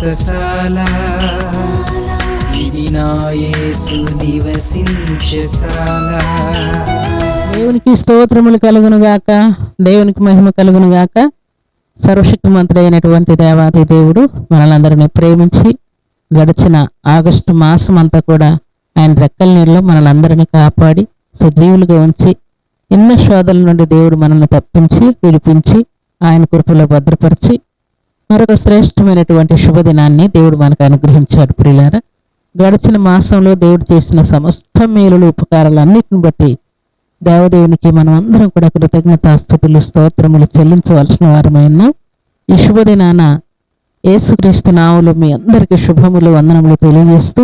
వ్రతశాల ఇది నా యేసు నివసించశాల దేవునికి స్తోత్రములు కలుగును గాక దేవునికి మహిమ కలుగును గాక సర్వశక్తిమంతుడైనటువంటి దేవాది దేవుడు మనలందరినీ ప్రేమించి గడిచిన ఆగస్టు మాసం అంతా కూడా ఆయన రెక్కల నీళ్ళలో మనలందరినీ కాపాడి సజీవులుగా ఉంచి ఎన్నో శోధల నుండి దేవుడు మనల్ని తప్పించి పిలిపించి ఆయన కృపలో భద్రపరిచి మరొక శ్రేష్టమైనటువంటి శుభదినాన్ని దేవుడు మనకు అనుగ్రహించాడు ప్రియులారా. గడిచిన మాసంలో దేవుడు చేసిన సమస్త మేలులు ఉపకారాలన్నిటిని బట్టి దేవదేవునికి మనం అందరం కూడా కృతజ్ఞతాస్థుతులు స్తోత్రములు చెల్లించవలసిన వారమైన ఈ శుభదినాన యేసుక్రీస్తు నావులు మీ అందరికీ శుభములు వందనములు తెలియజేస్తూ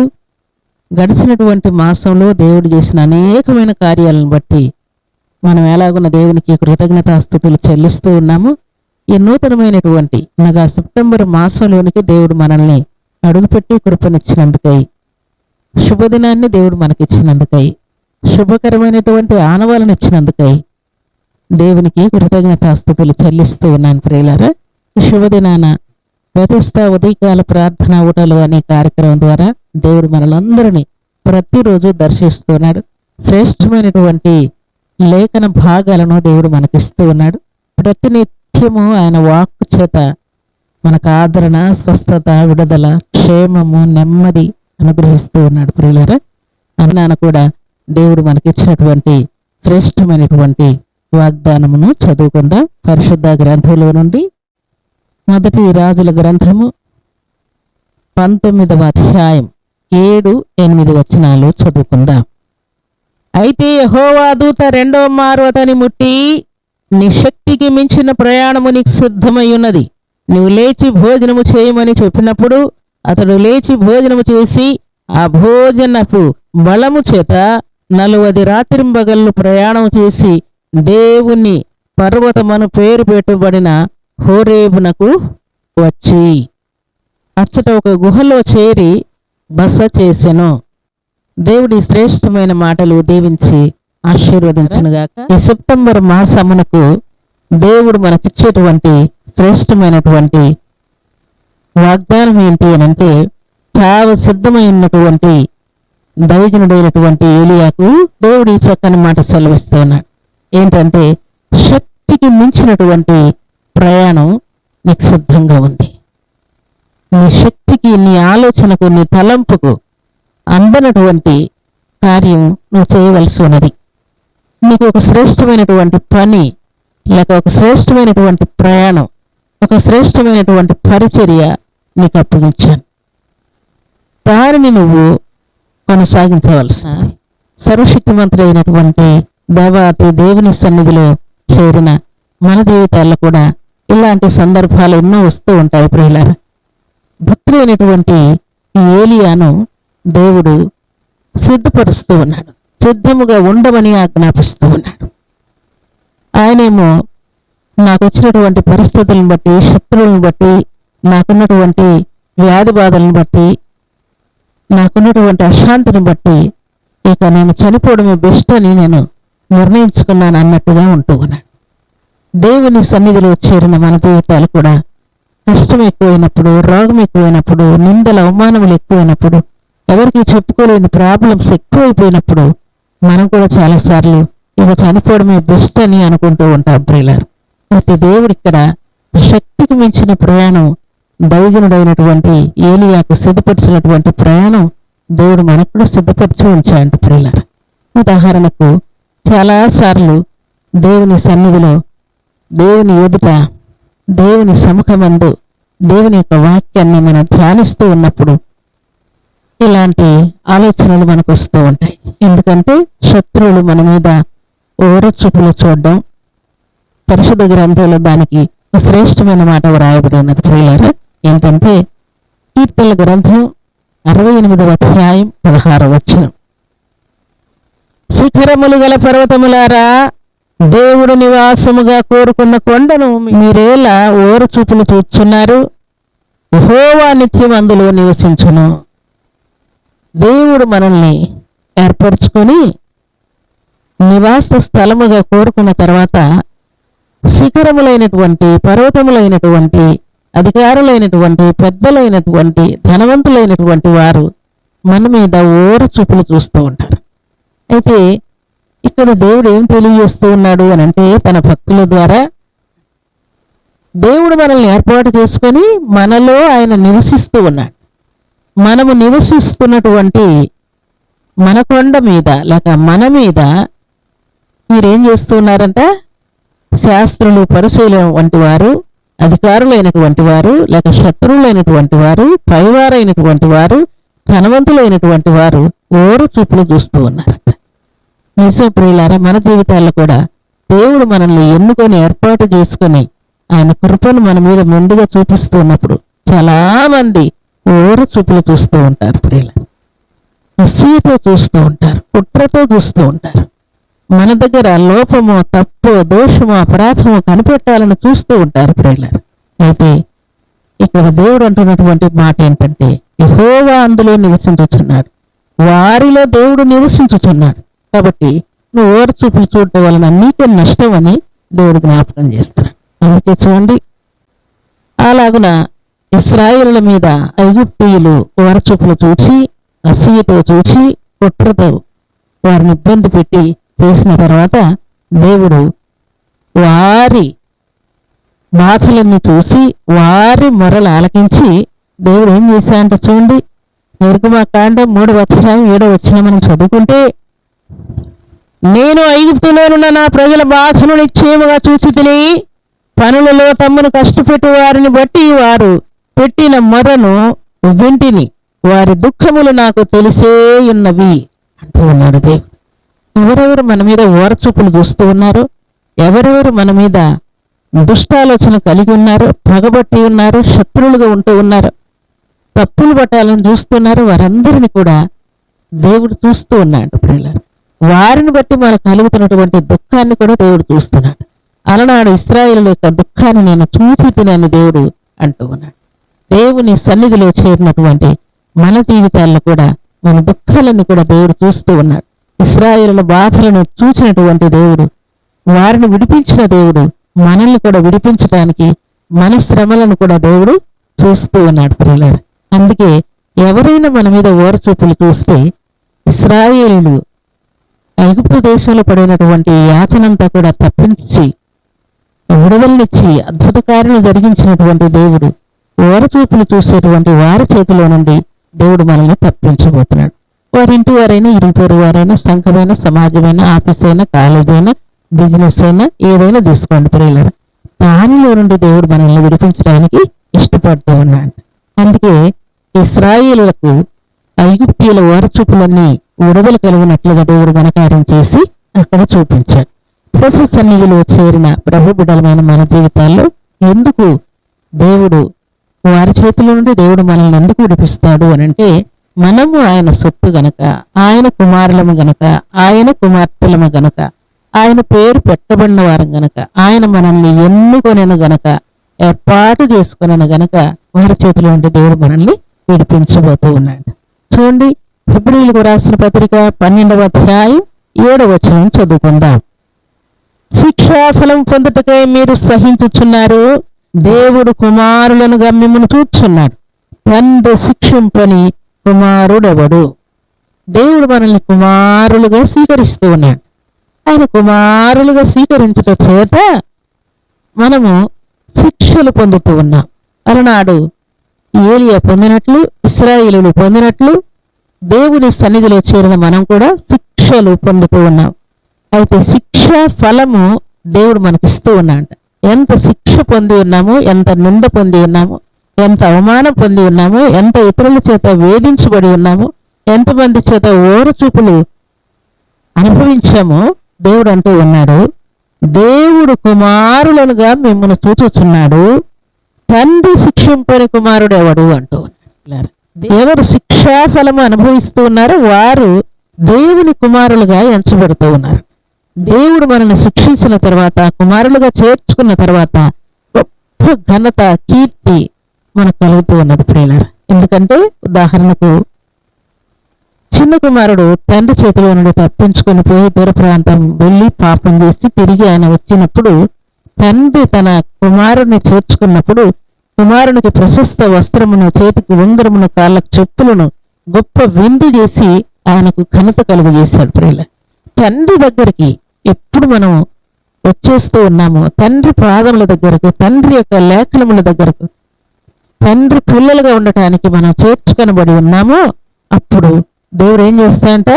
గడిచినటువంటి మాసంలో దేవుడు చేసిన అనేకమైన కార్యాలను బట్టి మనం ఎలాగున్న దేవునికి కృతజ్ఞతాస్థుతులు చెల్లిస్తూ ఉన్నాము. ఈ నూతనమైనటువంటి అనగా సెప్టెంబర్ మాసంలోనికి దేవుడు మనల్ని అడుగుపెట్టి కృపనిచ్చినందుకై శుభదినాన్ని దేవుడు మనకిచ్చినందుకై శుభకరమైనటువంటి ఆనవాలను ఇచ్చినందుకై దేవునికి కృతజ్ఞతాస్థుతులు చెల్లిస్తూ ఉన్నాను ప్రియులారా. శుభదినాన వ్యతిస్త ఉదయకాల ప్రార్థన ఊటలు అనే కార్యక్రమం ద్వారా దేవుడు మనలందరినీ ప్రతిరోజు దర్శిస్తున్నాడు శ్రేష్టమైనటువంటి లేఖన భాగాలను దేవుడు మనకిస్తూ ఉన్నాడు. నిత్యము ఆయన వాక్కు చేత మనకు ఆదరణ స్వస్థత విడుదల క్షేమము నెమ్మది అనుగ్రహిస్తూ ఉన్నాడు ప్రియులరా. అన్నాన కూడా దేవుడు మనకిచ్చినటువంటి శ్రేష్టమైనటువంటి వాగ్దానమును చదువుకుందాం. పరిశుద్ధ గ్రంథంలో నుండి మొదటి రాజుల గ్రంథము పంతొమ్మిదవ అధ్యాయం ఏడు ఎనిమిది వచనాలు చదువుకుందాం. అయితే యహోవా దూత రెండో మారు అతని ముట్టి నీ శక్తికి మించిన ప్రయాణము నీకు సిద్ధమై ఉన్నది నువ్వు లేచి భోజనము చేయమని చెప్పినప్పుడు అతడు లేచి భోజనము చేసి ఆ భోజనపు బలము చేత నలువది రాత్రింబగళ్ళు ప్రయాణం చేసి దేవుని పర్వతమను పేరు పెట్టబడిన హోరేబునకు వచ్చి అచ్చట ఒక గుహలో చేరి బస చేసెను. దేవుడి శ్రేష్టమైన మాటలు దీవించి ఆశీర్వదించునుగాక. ఈ సెప్టెంబర్ మాసమునకు దేవుడు మనకిచ్చేటువంటి శ్రేష్టమైనటువంటి వాగ్దానం ఏంటి అని అంటే చావ సిద్ధమైనటువంటి దైవజనుడైనటువంటి ఏలియాకు దేవుడు ఈ చక్కని మాట సెలవిస్తున్నాడు ఏంటంటే శక్తికి మించినటువంటి ప్రయాణం నీకు సిద్ధంగా ఉంది. నీ శక్తికి నీ ఆలోచనకు నీ తలంపుకు అందనటువంటి కార్యం నువ్వు చేయవలసి ఉన్నది. నీకు ఒక శ్రేష్టమైనటువంటి పని లేక ఒక శ్రేష్టమైనటువంటి ప్రయాణం ఒక శ్రేష్టమైనటువంటి పరిచర్య నీకు అప్పగించాను. దానిని నువ్వు కొనసాగించవలసిన సర్వశక్తిమంతుడైనటువంటి దేవాతి దేవుని సన్నిధిలో చేరిన మన జీవితాల్లో కూడా ఇలాంటి సందర్భాలు ఎన్నో వస్తూ ఉంటాయి ప్రియులారా. భక్తులైనటువంటి ఏలియాను దేవుడు సిద్ధపరుస్తూ ఉన్నాడు. సిద్ధముగా ఉండమని ఆజ్ఞాపిస్తూ ఉన్నాడు. ఆయనేమో నాకు వచ్చినటువంటి పరిస్థితులను బట్టి శత్రువులను బట్టి నాకున్నటువంటి వ్యాధి బాధలను బట్టి నాకున్నటువంటి అశాంతిని బట్టి ఇక నేను చనిపోవడమే బెస్ట్ అని నేను నిర్ణయించుకున్నాను అన్నట్టుగా ఉంటూ ఉన్నాను దేవుని సన్నిధిలో చేరిన మన జీవితాలు కూడా కష్టం ఎక్కువైనప్పుడు రోగం ఎక్కువైనప్పుడు నిందల అవమానములు ఎక్కువైనప్పుడు ఎవరికి చెప్పుకోలేని ప్రాబ్లమ్స్ ఎక్కువైపోయినప్పుడు మనం కూడా చాలాసార్లు ఇక చనిపోవడమే బెస్ట్ అని అనుకుంటూ ఉంటాం ప్రియులారు. అయితే దేవుడు ఇక్కడ శక్తికి మించిన ప్రయాణం దౌజనుడైనటువంటి ఏలియాకు సిద్ధపరిచినటువంటి ప్రయాణం దేవుడు మనకు కూడా సిద్ధపరిచి ఉంచాడు ప్రియులారు. ఉదాహరణకు చాలాసార్లు దేవుని సన్నిధిలో దేవుని ఎదుట దేవుని సముఖమందు దేవుని యొక్క వాక్యాన్ని మనం ధ్యానిస్తూ ఉన్నప్పుడు ఇలాంటి ఆలోచనలు మనకు వస్తూ ఉంటాయి. ఎందుకంటే శత్రువులు మన మీద ఓరచూపులు చూడడం పరిశుద్ధ గ్రంథంలో దానికి శ్రేష్టమైన మాట వ్రాయబడి ఉన్నది. ప్రియులారా ఏంటంటే కీర్తన గ్రంథం అరవై ఎనిమిదవ అధ్యాయం పదహారవ వచనం. శిఖరములు గల పర్వతములారా దేవుడు నివాసముగా కోరుకున్న కొండను మీరేలా ఓరు చూపులు చూచున్నారు? హోవా నిత్యం అందులో నివసించును. దేవుడు మనల్ని ఏర్పరచుకొని నివాస స్థలముగా కోరుకున్న తర్వాత శిఖరములైనటువంటి పర్వతములైనటువంటి అధికారులైనటువంటి పెద్దలైనటువంటి ధనవంతులైనటువంటి వారు మన మీద ఓరు చూపులు చూస్తూ ఉంటారు. అయితే ఇక్కడ దేవుడు ఏం తెలియజేస్తూ ఉన్నాడు అని అంటే తన భక్తుల ద్వారా దేవుడు మనల్ని ఏర్పాటు చేసుకొని మనలో ఆయన నివసిస్తూ ఉన్నాడు. మనము నివసిస్తున్నటువంటి మన కొండ మీద లేక మన మీద మీరేం చేస్తున్నారంట? శాస్త్రులు పరిశీలన వంటి వారు అధికారులైనటువంటి వారు లేక శత్రువులైనటువంటి వారు పైవారైనటువంటి వారు ధనవంతులైనటువంటి వారు ఓరు చూపులు చూస్తూ ఉన్నారట. నిజం ప్రియులారా మన జీవితాల్లో కూడా దేవుడు మనల్ని ఎన్నుకొని ఏర్పాటు చేసుకుని ఆయన కృపను మన మీద ముందుగా చూపిస్తూ ఉన్నప్పుడు ఓర చూపులు చూస్తూ ఉంటారు స్త్రీలు. అసూయతో చూస్తూ ఉంటారు కుట్రతో చూస్తూ ఉంటారు. మన దగ్గర లోపమో తప్పో దోషమో అపరాధమో కనిపెట్టాలని చూస్తూ ఉంటారు ప్రేలర్ అయితే ఇక్కడ దేవుడు అంటున్నటువంటి మాట ఏంటంటే యహోవా అందులో నివసించుచున్నాడు. వారిలో దేవుడు నివసించుచున్నాడు. కాబట్టి నువ్వు ఓర చూపులు చూడటం వలన నీకే నష్టం అని దేవుడు జ్ఞాపకం చేస్తున్నాడు. అందుకే చూడండి. అలాగున ఇస్రాయిల మీద ఐగుప్తీయులు ఓరచూపులు చూచి అసూయతో చూచి కుట్రతో వారిని ఇబ్బంది పెట్టి చేసిన తర్వాత దేవుడు వారి బాధలన్నీ చూసి వారి మొరలు ఆలకించి దేవుడు ఏం చేశాడంటే చూడండి. నిర్గమాకాండం మూడు అధ్యాయం ఏడో వచ్చిన మనం చదువుకుంటే నేను ఐగుప్తులోనున్న నా ప్రజల బాధను నిశ్చయముగా చూచి తిని పనులలో తమ్మును కష్టపెట్టు వారిని బట్టి వారు పెట్టిన మొరను వింటిని వారి దుఃఖములు నాకు తెలిసే ఉన్నవి అంటూ ఉన్నాడు దేవుడు. ఎవరెవరు మన మీద ఓరచూపులు చూస్తూ ఉన్నారు ఎవరెవరు మన మీద దుష్టాలోచన కలిగి ఉన్నారు పగబట్టి ఉన్నారు శత్రువులుగా ఉంటూ ఉన్నారు తప్పులు పట్టాలని చూస్తున్నారు వారందరిని కూడా దేవుడు చూస్తూ ఉన్నాడు ప్రియులారు. వారిని బట్టి మనకు కలుగుతున్నటువంటి దుఃఖాన్ని కూడా దేవుడు చూస్తున్నాడు. అలనాడు ఇస్రాయిల్ యొక్క దుఃఖాన్ని నేను చూసి తినని దేవుడు అంటూ ఉన్నాడు. దేవుని సన్నిధిలో చేరినటువంటి మన జీవితాల్లో కూడా మన దుఃఖాలను కూడా దేవుడు చూస్తూ ఉన్నాడు. ఇస్రాయేళ్ళ బాధలను చూచినటువంటి దేవుడు వారిని విడిపించిన దేవుడు మనల్ని కూడా విడిపించడానికి మన శ్రమలను కూడా దేవుడు చూస్తూ ఉన్నాడు ప్రియులారు. అందుకే ఎవరైనా మన మీద ఓరచూపులు చూస్తే ఇస్రాయేలీలు ఐగుప్తు దేశంలో పడినటువంటి యాతనంతా కూడా తప్పించి విడుదలనిచ్చి అద్భుత కార్యాలు జరిగించినటువంటి దేవుడు ఓరచూపులు చూసేటువంటి వారి చేతిలో నుండి దేవుడు మనల్ని తప్పించబోతున్నాడు. వారింటి వారైనా ఇరుపొరు వారైనా సంఘమైన సమాజమైన ఆఫీస్ అయినా కాలేజ్ అయినా బిజినెస్ అయినా ఏదైనా తీసుకోండి ప్రియులరా. దానిలో నుండి దేవుడు మనల్ని విడిపించడానికి ఇష్టపడుతూ ఉన్నాడు. అందుకే ఇస్రాయిలకు ఐగుప్తీయుల ఓరచూపులన్నీ విడుదల కలిగినట్లుగా దేవుడు ఘనకార్యం చేసి అక్కడ చూపించాడు. ప్రభు సన్నిధిలో చేరిన ప్రభు బిడలమైన మన జీవితాల్లో ఎందుకు దేవుడు వారి చేతిలో నుండి దేవుడు మనల్ని ఎందుకు విడిపిస్తాడు అని అంటే మనము ఆయన సొత్తు గనక ఆయన కుమారులము గనక ఆయన కుమార్తెలము గనక ఆయన పేరు పెట్టబడిన వారం గనక ఆయన మనల్ని ఎన్నుకొనను గనక ఏర్పాటు చేసుకునను గనక వారి చేతిలో ఉండి దేవుడు మనల్ని విడిపించబోతూ ఉన్నాడు. చూడండి ఫిబ్రిలకు రాసిన పత్రిక పన్నెండవ అధ్యాయం ఏడవ వచనం చదువుకుందాం. శిక్షాఫలం పొందుటకై మీరు సహించుచున్నారు. దేవుడు కుమారులను గమ్యమును చూచున్నాడు. తండ్రి శిక్షింపని కుమారుడెవడు? దేవుడు మనల్ని కుమారులుగా స్వీకరిస్తూ ఉన్నాడు. ఆయన కుమారులుగా స్వీకరించుట చేత మనము శిక్షలు పొందుతూ ఉన్నాం. అలనాడు ఏలియా పొందినట్లు ఇస్రాయిలు పొందినట్లు దేవుని సన్నిధిలో చేరిన మనం కూడా శిక్షలు పొందుతూ ఉన్నాం. అయితే శిక్ష ఫలము దేవుడు మనకిస్తూ ఉన్నాడు ఎంత శిక్ష పొంది ఉన్నామో ఎంత నింద పొంది ఉన్నామో ఎంత అవమానం పొంది ఉన్నామో ఎంత ఇతరుల చేత వేధించబడి ఉన్నామో ఎంతమంది చేత ఓరచూపులు అనుభవించామో దేవుడు అంటూ ఉన్నాడు. దేవుడు కుమారులనుగా మిమ్మల్ని చూచుచున్నాడు. తండ్రి శిక్షింపని కుమారుడు ఎవడు అంటూ ఉన్నారు ఎవరు శిక్షాఫలము అనుభవిస్తూ ఉన్నారో వారు దేవుని కుమారులుగా ఎంచబడుతూ ఉన్నారు. దేవుడు మనల్ని శిక్షించిన తర్వాత కుమారులుగా చేర్చుకున్న తర్వాత గొప్ప ఘనత కీర్తి మనకు కలుగుతూ ఉన్నది ప్రియులారా. ఎందుకంటే ఉదాహరణకు చిన్న కుమారుడు తండ్రి చేతిలో నుండి తప్పించుకొని పోయి దూర ప్రాంతం వెళ్ళి పాపం చేసి తిరిగి ఆయన వచ్చినప్పుడు తండ్రి తన కుమారుడిని చేర్చుకున్నప్పుడు కుమారునికి ప్రశస్త వస్త్రమును చేతికి ఉంగరమును కాళ్ళకు చెప్పులను గొప్ప విందు చేసి ఆయనకు ఘనత కలుగు చేశాడు ప్రియుల తండ్రి దగ్గరికి ఎప్పుడు మనం వచ్చేస్తూ ఉన్నామో తండ్రి పాదముల దగ్గరకు తండ్రి యొక్క లేఖనముల దగ్గరకు తండ్రి పిల్లలుగా ఉండటానికి మనం చేర్చుకనబడి ఉన్నామో అప్పుడు దేవుడు ఏం చేస్తాయంట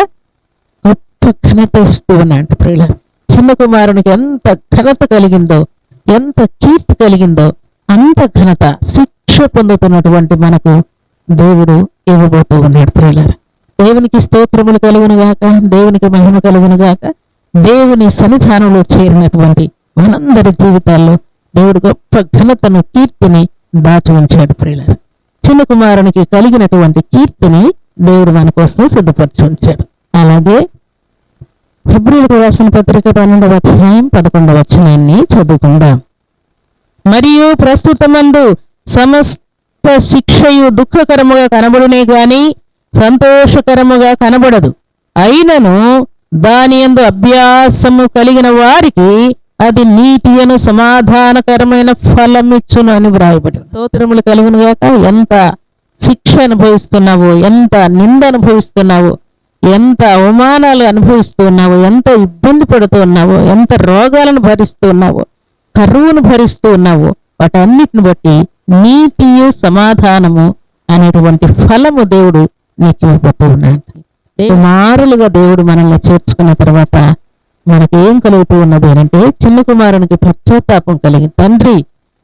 గొప్ప ఘనత ఇస్తూ ఉన్నాడు ప్రియుల చిన్న కుమారునికి ఎంత ఘనత కలిగిందో ఎంత కీర్తి కలిగిందో అంత ఘనత శిక్ష పొందుతున్నటువంటి మనకు దేవుడు ఇవ్వబోతూ ఉన్నాడు ప్రియులారా. దేవునికి స్తోత్రములు కలుగును గాక దేవునికి మహిమ కలుగును గాక దేవుని సన్నిధానంలో చేరినటువంటి మనందరి జీవితాల్లో దేవుడు గొప్ప ఘనతను కీర్తిని దాచి ఉంచాడు ప్రియులారు. చిన్న కుమారునికి కలిగినటువంటి కీర్తిని దేవుడు మన కోసం సిద్ధపరిచి ఉంచాడు. అలాగే ఫిబ్రిలకు రాసిన పత్రిక పన్నెండవ అధ్యాయం పదకొండవ వచనాన్ని చదువుకుందాం. మరియు ప్రస్తుతమందు సమస్త శిక్షయు దుఃఖకరముగా కనబడునే గాని సంతోషకరముగా కనబడదు. అయినను దాని యందు అభ్యాసము కలిగిన వారికి అది నీతి అను సమాధానకరమైన ఫలమిచ్చును అని వ్రాయబడి స్తోత్రములు కలుగునుగాక ఎంత శిక్ష అనుభవిస్తున్నావు ఎంత నింద అనుభవిస్తున్నావు ఎంత అవమానాలు అనుభవిస్తున్నావు ఎంత ఇబ్బంది పడుతూ ఉన్నావో ఎంత రోగాలను భరిస్తూ ఉన్నావో కరువును భరిస్తూ ఉన్నావు వాటన్నిటిని బట్టి నీతియు సమాధానము అనేటువంటి ఫలము దేవుడు నీకు ఇవ్వబోతూ ఉన్నాడు కుమారులుగా దేవుడు మనల్ని చేర్చుకున్న తర్వాత మనకి ఏం కలుగుతూ ఉన్నది అంటే చిన్న కుమారునికి పశ్చాత్తాపం కలిగి తండ్రి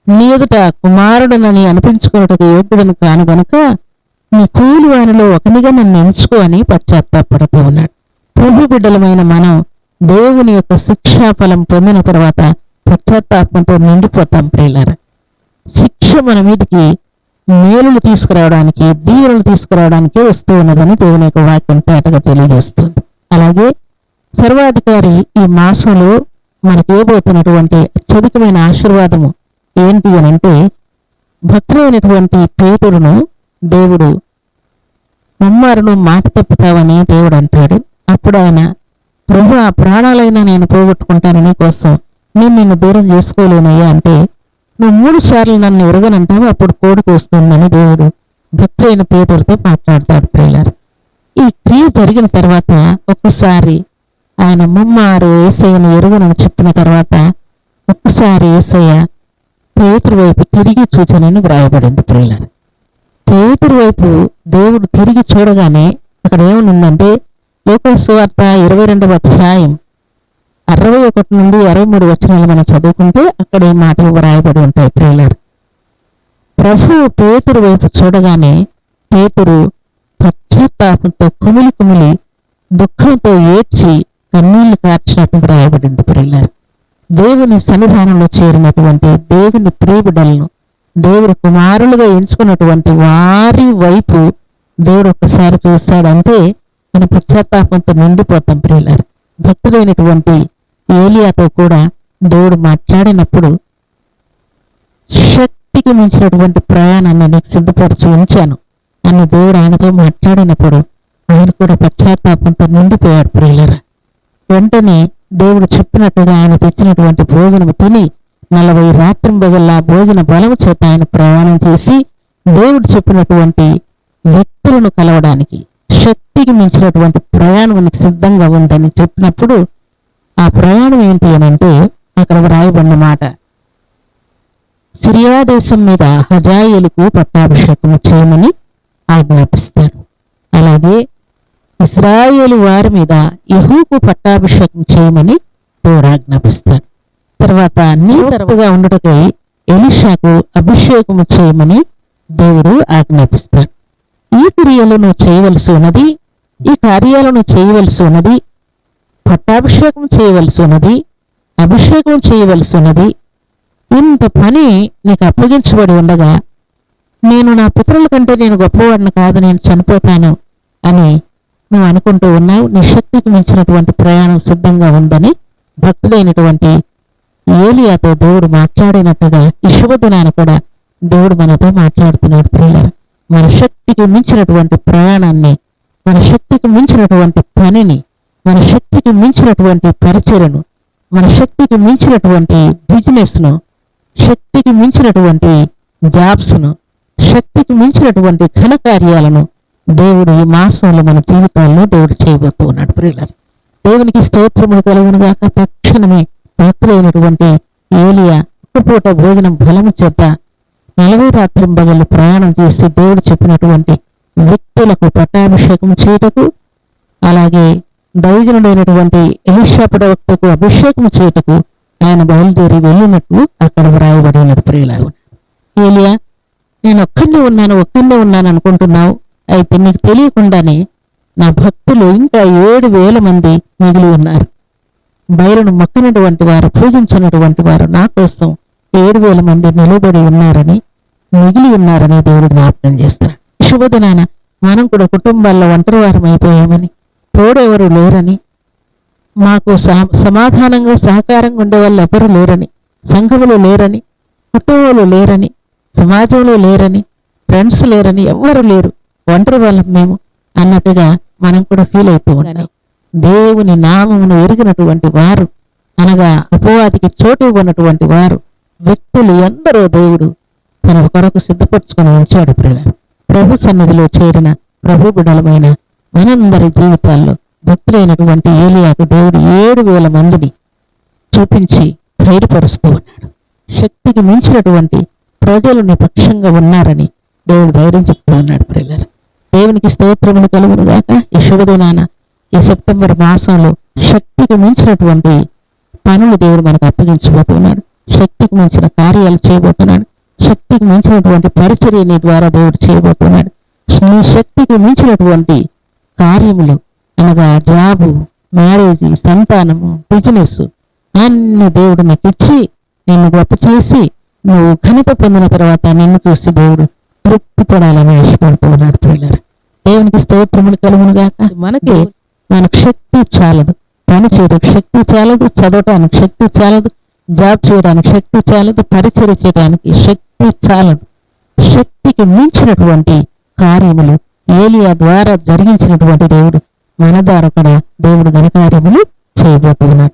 నీ ఎదుట కుమారుడనని అనిపించుకున్నట్టుగా యోగ్యుడని కాను గనుక నీ కూలి వారిలో ఒకనిగా నన్ను ఎంచుకో అని పశ్చాత్తాపడుతూ ఉన్నాడు. ప్రభు బిడ్డలమైన మనం దేవుని యొక్క శిక్షాఫలం పొందిన తర్వాత పశ్చాత్తాపంతో నిండిపోతాం ప్రియులారా. శిక్ష మన మీదకి మేలులు తీసుకురావడానికి దీవులను తీసుకురావడానికి వస్తూ ఉన్నదని దేవుని యొక్క వాక్యం తేటగా తెలియజేస్తుంది. అలాగే సర్వాధికారి ఈ మాసంలో మనకి ఇవ్వబోతున్నటువంటి అత్యధికమైన ఆశీర్వాదము ఏంటి అని అంటే భక్తులైనటువంటి పేతుడును దేవుడు మమ్మారును మాట తప్పుతావని దేవుడు అంటాడు. అప్పుడు ఆయన ప్రభు ఆ ప్రాణాలైనా నేను పోగొట్టుకుంటాను నీ కోసం నేను నిన్ను దూరం చేసుకోలేనయ్యా అంటే నువ్వు మూడు సార్లు నన్ను ఎరగనంటావు అప్పుడు కోడికి వస్తుందని దేవుడు భక్తులైన పేదలతో మాట్లాడతాడు ప్రియులారు. ఈ క్రియ జరిగిన తర్వాత ఒక్కసారి ఆయన ముమ్మారు ఏసయ్యను ఎరుగనని చెప్పిన తర్వాత ఒక్కసారి ఏసయ్య పేతురు వైపు తిరిగి చూచనని వ్రాయబడింది ప్రియులారు. పేతురు వైపు దేవుడు తిరిగి చూడగానే అక్కడ ఏమనుందంటే లోకల్ సువార్త ఇరవై రెండవ అధ్యాయం అరవై ఒకటి నుండి అరవై మూడు వచనాలు మనం చదువుకుంటే అక్కడ ఈ మాటలు వ్రాయబడి ఉంటాయి ప్రియులారు. ప్రభు పేతురు వైపు చూడగానే పేతురు పశ్చాత్తాపంతో కుమిలి కుమిలి దుఃఖంతో ఏడ్చి కన్నీళ్ళు కార్చినట్టు వ్రాయబడింది ప్రియులారు. దేవుని సన్నిధానంలో చేరినటువంటి దేవుని ప్రియబిడలను దేవుడు కుమారులుగా ఎంచుకున్నటువంటి వారి వైపు దేవుడు ఒక్కసారి చూస్తాడంటే మన పశ్చాత్తాపంతో నిండిపోతాం ప్రియులారు. భక్తులైనటువంటి ఏలియాతో కూడా దేవుడు మాట్లాడినప్పుడు శక్తికి మించినటువంటి ప్రయాణాన్ని నీకు సిద్ధపరిచి ఉంచాను. అన్న దేవుడు ఆయనతో మాట్లాడినప్పుడు ఆయన కూడా పశ్చాత్తాపంతో నిండిపోయాడు ప్రియులరా. వెంటనే దేవుడు చెప్పినట్టుగా ఆయన తెచ్చినటువంటి భోజనం తిని నలభై రాత్రింబగల్లా భోజన బలము చేత ఆయన ప్రయాణం చేసి దేవుడు చెప్పినటువంటి వ్యక్తులను కలవడానికి శక్తికి మించినటువంటి ప్రయాణం నీకు సిద్ధంగా ఉందని చెప్పినప్పుడు ఆ ప్రయాణం ఏంటి అని అంటే అక్కడ వ్రాయబడిన మాట సిరియా దేశం మీద హజాయిలకు పట్టాభిషేకం చేయమని ఆజ్ఞాపిస్తాడు అలాగే ఇస్రాయేలు వారి మీద ఇహూకు పట్టాభిషేకం చేయమని దేవుడు ఆజ్ఞాపిస్తాడు తర్వాత నీ తరపుగా ఉండటకై ఎలిషాకు అభిషేకము చేయమని దేవుడు ఆజ్ఞాపిస్తాడు ఈ క్రియలు నువ్వు చేయవలసి ఉన్నది ఈ కార్యాలను చేయవలసి ఉన్నది పట్టాభిషేకం చేయవలసి ఉన్నది అభిషేకం చేయవలసి ఉన్నది ఇంత పని నీకు అప్పగించబడి ఉండగా నేను నా పుత్రుల కంటే నేను గొప్పవాడిని కాదు నేను చనిపోతాను అని నువ్వు అనుకుంటూ ఉన్నావు. నీ శక్తికి మించినటువంటి ప్రయాణం సిద్ధంగా ఉందని భక్తుడైనటువంటి ఏలియాతో దేవుడు మాట్లాడినట్టుగా ఈ శుభదినాన్ని కూడా దేవుడు మనతో మాట్లాడుతున్నాడు ప్రియులారా. మన శక్తికి మించినటువంటి ప్రయాణాన్ని మన శక్తికి మించినటువంటి పనిని మన శక్తికి మించినటువంటి పరిచయను మన శక్తికి మించినటువంటి బిజినెస్ను శక్తికి మించినటువంటి జాబ్స్ను శక్తికి మించినటువంటి ఘన కార్యాలను దేవుడు ఈ మాసంలో మన జీవితాల్లో దేవుడు చేయబోతూ ఉన్నాడు. ప్రియులారు దేవునికి స్తోత్రములు కలుగును గాక. తక్షణమే భక్తులైనటువంటి ఏలియా ఒక్కపూట భోజనం బలము చేత నలభై రాత్రి బగళ్ళు ప్రయాణం చేసి దేవుడు చెప్పినటువంటి వ్యక్తులకు పట్టాభిషేకం చేయటకు అలాగే దైవజనుడైనటువంటి ఎలిషా ప్రవక్తకు అభిషేకం చేయుటకు ఆయన బయలుదేరి వెళ్ళినట్లు అక్కడ వ్రాయబడి ఉన్నది ప్రియులాగా ఏలియా నేను ఒక్కడే ఉన్నాను ఒక్కడే ఉన్నాను అనుకుంటున్నావు? అయితే నీకు తెలియకుండానే నా భక్తులు ఇంకా ఏడు వేల మంది మిగిలి ఉన్నారు. బయలును మొక్కినటువంటి వారు పూజించినటువంటి వారు నా కోసం ఏడు వేల మంది నిలబడి ఉన్నారని మిగిలి ఉన్నారని దేవుడు జ్ఞాపకం చేస్తాడు. శుభదినాన మనం కూడా కుటుంబాల్లో ఒంటరి వారం అయిపోయామని తోడెవరు లేరని మాకు సమాధానంగా సహకారంగా ఉండే వాళ్ళు ఎవరు లేరని సంఘములు లేరని కుటుంబంలో లేరని సమాజంలో లేరని ఫ్రెండ్స్ లేరని ఎవ్వరు లేరు. ఒంటరి వాళ్ళం మేము అన్నట్టుగా మనం కూడా ఫీల్ అయితూ ఉండాలి దేవుని నామమును ఎరిగినటువంటి వారు అనగా అపవాదికి చోటు ఇవ్వనటువంటి వారు వ్యక్తులు ఎందరో దేవుడు తన కొరకు సిద్ధపరచుకొని ఉంచాడు ప్రభు సన్నిధిలో చేరిన ప్రభు బిడలమైన మనందరి జీవితాల్లో భక్తులైనటువంటి ఏలియాకు దేవుడు ఏడు వేల మందిని చూపించి ధైర్యపరుస్తూ ఉన్నాడు. శక్తికి మించినటువంటి ప్రజలు నిపక్షంగా ఉన్నారని దేవుడు ధైర్యం చెప్తూ ఉన్నాడు ప్రియులారు. దేవునికి స్తోత్రములు కలుగునుగాక ఈ శుభదినాన ఈ సెప్టెంబర్ మాసంలో శక్తికి మించినటువంటి పనులు దేవుడు మనకు అప్పగించబోతున్నాడు. శక్తికి మించిన కార్యాలు చేయబోతున్నాడు. శక్తికి మించినటువంటి పరిచర్య నీ ద్వారా దేవుడు చేయబోతున్నాడు. నీ శక్తికి మించినటువంటి కార్యములు అనగా జాబు మ్యారేజ్ సంతానము బిజినెస్ అన్ని దేవుడు నీకు ఇచ్చి నిన్ను గొప్ప చేసి నువ్వు ఘనత పొందిన తర్వాత నిన్ను చూసి దేవుడు తృప్తి పడాలని ఆశపడుతూ ఉన్నాడు పిల్లలు దేవునికి స్తోత్రములు కలుగును గాక మనకి మనకు శక్తి చాలదు. పని చేయడానికి శక్తి చాలదు. చదవటానికి శక్తి చాలదు. జాబ్ చేయడానికి శక్తి చాలదు. పరిచయం చేయడానికి శక్తి చాలదు. శక్తికి మించినటువంటి కార్యములు ఏలియా ద్వారా జరిగించినటువంటి దేవుడు మన ద్వారా కూడా దేవుడు ఘనకార్యములు చేయబోతున్నాడు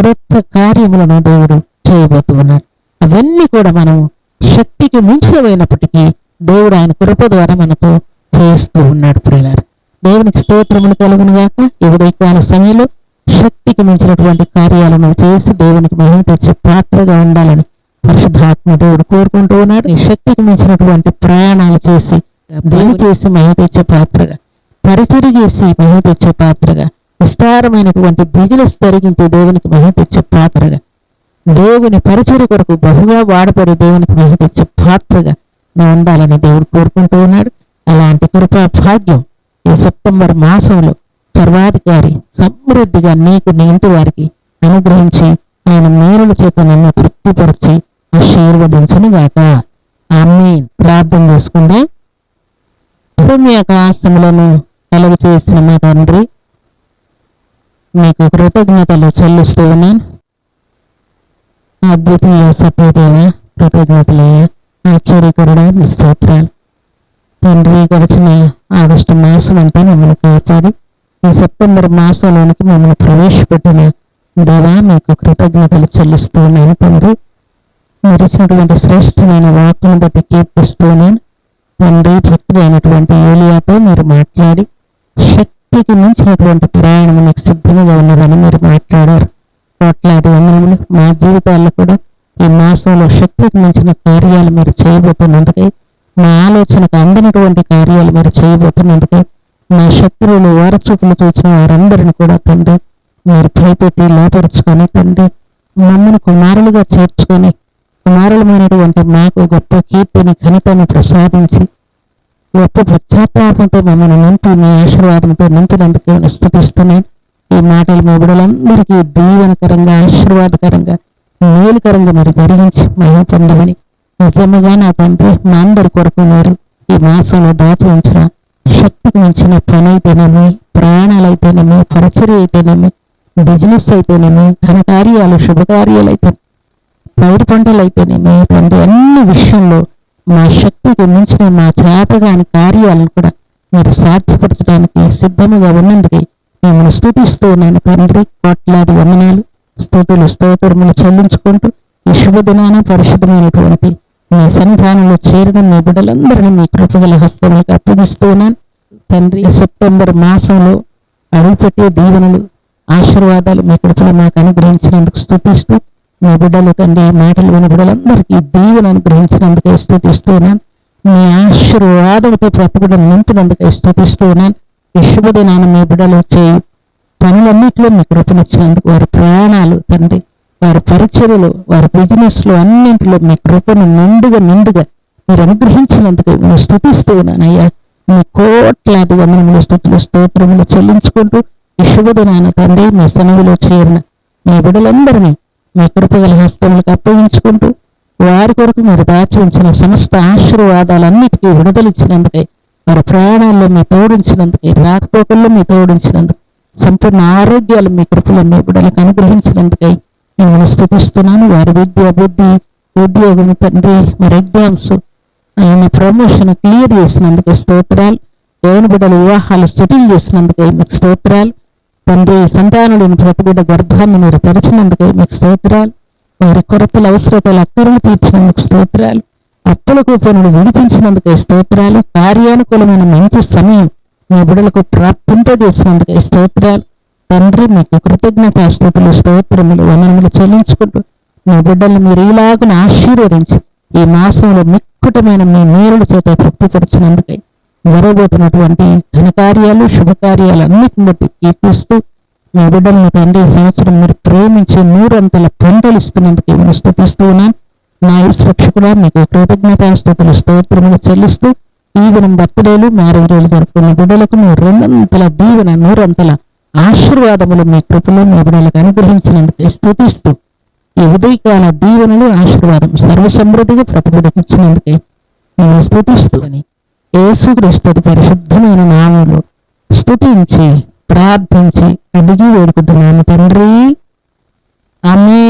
క్రొత్త కార్యములను దేవుడు చేయబోతూ ఉన్నాడు. అవన్నీ కూడా మనం శక్తికి మించినవైనప్పటికీ దేవుడు ఆయన కృప ద్వారా మనతో చేస్తూ ఉన్నాడు ప్రియులారు. దేవునికి స్తోత్రములు కలుగును గాక ఈ ఉదయకాల సమయంలో శక్తికి మించినటువంటి కార్యాలను చేసి దేవునికి మహిమ తెచ్చే పాత్రగా ఉండాలని పరిశుద్ధాత్మ దేవుడు కోరుకుంటూ ఉన్నాడు. ఈ శక్తికి మించినటువంటి ప్రయాణాలు చేసి దేవుని చేసి మహిమ తెచ్చే పాత్రగా పరిచయం చేసి మహిమ తెచ్చే పాత్రగా విస్తారమైనటువంటి బిజినెస్ జరిగించే దేవునికి మహిమ తెచ్చే పాత్రగా దేవుని పరిచర్య కొరకు బహుగా వాడబడే దేవునికి మహిమ తెచ్చే పాత్రగా నువ్వు ఉండాలని దేవుడు కోరుకుంటూ ఉన్నాడు. అలాంటి కృపా భాగ్యం ఈ సెప్టెంబర్ మాసంలో సర్వాధికారి సమృద్ధిగా నీకు నీ ఇంటి వారికి అనుగ్రహించి ఆయన మేలుల చేత నన్ను తృప్తిపరిచి ఆశీర్వదించను గాక ఆమె ప్రార్థన చేసుకుందాం. భూమి ఆకాశములను కలుగు చేసిన మా తండ్రి. మీకు కృతజ్ఞతలు చెల్లిస్తూ ఉన్నాను అద్భుతీయ సత్యదేవ కృతజ్ఞతలయ్య ఆశ్చర్యకరుడా మీ స్తోత్రాలు. తండ్రి గడిచిన ఆగస్టు మాసం అంతా మమ్మల్ని కాపాడి ఈ సెప్టెంబర్ మాసంలోనికి మమ్మల్ని ప్రవేశపెట్టిన దేవా మీకు కృతజ్ఞతలు చెల్లిస్తూ ఉన్నాను తండ్రి. మీరు ఇచ్చినటువంటి శ్రేష్టమైన వాక్కును బట్టి కీర్తిస్తూ ఉన్నాను. తండ్రి భక్తుడు అయినటువంటి ఏలియాతో మీరు మాట్లాడి శక్తికి మించినటువంటి ప్రయాణం నీకు సిద్ధంగా ఉన్నదని మీరు మాట్లాడారు. కోట్లాది వందనములు. మా జీవితాల్లో కూడా ఈ మాసంలో శక్తికి మించిన కార్యాలు మీరు చేయబోతున్నందుకే మా ఆలోచనకు అందినటువంటి కార్యాలు మీరు చేయబోతున్నందుకే మా శత్రువులు వారచూపులు చూసిన వారందరిని కూడా తండ్రి మీరు భయపెట్టి లోపరుచుకొని తండ్రి మమ్మల్ని కుమారులుగా చేర్చుకొని కుమారులమైనటువంటి మాకు గొప్ప కీర్తిని ఘనతను ప్రసాదించి గొప్ప ప్రత్యాత్మతో మమ్మల్ని నింపి మీ ఆశీర్వాదంతో నింపినందుకు నేను స్థుతిస్తున్నాను ఈ మాటలు మీ బిడలందరికీ దీవెనకరంగా ఆశీర్వాదకరంగా మేలుకరంగా మరి జరిగించి మహిమ పొందమని నిజముగా నా తండ్రి మా అందరి కొరకు మీరు ఈ మాసంలో దాచి ఉంచిన శక్తికి మించిన పని అయితేనేమి ప్రయాణాలు అయితేనేమి పరిచర్య అయితేనేమి బిజినెస్ అయితేనేమి ఘనకార్యాలు శుభకార్యాలు అయితే పైరు పంటలు అయితేనేమి తండ్రి అన్ని విషయంలో మా శక్తికి మించిన మా చేతగాని కార్యాలను కూడా మీరు సాధ్యపరచడానికి సిద్ధముగా ఉన్నందుకే మిమ్మల్ని స్థుతిస్తూ ఉన్నాను తండ్రి. కోట్లాది వందనాలు. స్థుతులు స్తోత్రములు చెల్లించుకుంటూ ఈ శుభదినాన పరిశుద్ధమైనటువంటి మీ సన్నిధానంలో చేరిన మీ బిడ్డలందరినీ మీ కృపగల హస్తములకు అప్పగిస్తూ ఉన్నాను. తండ్రి సెప్టెంబర్ మాసంలో అడుగుపెట్టే దీవెనలు ఆశీర్వాదాలు మీ కృపలో మాకు అనుగ్రహించినందుకు స్థుతిస్తూ మీ బిడ్డలు తండ్రి మాటలు విని బిడ్డలందరికీ దీవెన అనుగ్రహించినందుకే స్థుతిస్తున్నాను మీ ఆశీర్వాదంతో ప్రతి నింపినందుకే స్థుతిస్తున్నాను ఈ శుభదినాన్ని మీ బిడ్డలు చేయి పనులన్నింటిలో మీ కృపనిచ్చినందుకు వారి ప్రయాణాలు తండ్రి వారి పరిచర్యలు వారి బిజినెస్లు అన్నింటిలో మీ కృపను నిండుగా నిండుగా మీరు అనుగ్రహించినందుకు నేను స్థుతిస్తూ ఉన్నాను అయ్యా మీ కోట్లాది వందనములు స్థుతులు స్తోత్రములు చెల్లించుకుంటూ ఈ శుభదినాన తండ్రి మీ సన్నిధిలో చేరిన మీ బిడ్డలందరినీ మీ కృపగల హస్తములకు అప్పగించుకుంటూ వారి కొరకు మీరు దాచి ఉంచిన సమస్త ఆశీర్వాదాలన్నిటికీ విడుదలిచ్చినందుకే వారి ప్రయాణాల్లో మీ తోడించినందుకే రాకపోకల్లో మీ తోడించినందుకు సంపూర్ణ ఆరోగ్యాలు మీ కృపలో మీ బిడ్డలకు అనుగ్రహించినందుకై మిమ్మల్ని స్థుతిస్తున్నాను వారి విద్య బుద్ధి ఉద్యోగం తండ్రి మరి ఎగ్జామ్స్ ఆయన ప్రమోషన్ క్లియర్ చేసినందుకు స్తోత్రాలు. దేవుని బిడ్డల వివాహాలు సెటిల్ చేసినందుకై మీకు స్తోత్రాలు. తండ్రి సంతానుడిని ప్రతిబిడ్డ గర్భాన్ని మీరు తెరిచినందుకే మీకు స్తోత్రాలు. వారి కొరతల అవసరతలు అక్కరను తీర్చినందుకు స్తోత్రాలు. అప్పుల కూపనులు విడిపించినందుకే స్తోత్రాలు. కార్యానుకూలమైన మంచి సమయం మీ బిడ్డలకు ప్రాప్తింపజేసినందుకే స్తోత్రాలు. తండ్రి మీకు కృతజ్ఞత స్థుతులు స్తోత్రములు వనములు చెల్లించుకుంటూ మీ బిడ్డలు మీరు ఇలాగున ఆశీర్వదించి ఈ మాసంలో మిక్కుటమైన మీ మేలుల చేత తృప్తిపరిచినందుకై జరగబోతున్నటువంటి ఘనకార్యాలు శుభకార్యాలన్నిటిని బట్టి కీర్తిస్తూ మీ బిడ్డలను తండ్రి సంవత్సరం మీరు ప్రేమించి నూరంతల పొందలు ఇస్తున్నందుకు నేను స్థుతిస్తూ ఉన్నాను. నా రక్షకుడా మీకు కృతజ్ఞత స్థుతులు స్తోత్రములు చెల్లిస్తూ ఈ దినం బర్త్డేలు మ్యారేజ్ రోజులు జరుపుకున్న బిడ్డలకు మీరు రెండంతల దీవెన నూరంతల ఆశీర్వాదములు మీ కృపలో మీ బిడ్డలకు అనుగ్రహించినందుకు స్థుతిస్తూ ఈ ఉదయకాల దీవెనలు ఆశీర్వాదం సర్వ సమృద్ధిగా ప్రతి ఇచ్చినందుకే నేను స్థుతిస్తూ అని యేసుక్రీస్తుది పరిశుద్ధమైన నామములు స్థుతించి ప్రార్థించి అడిగి వేడుకుంటున్నాను తండ్రి. అమీ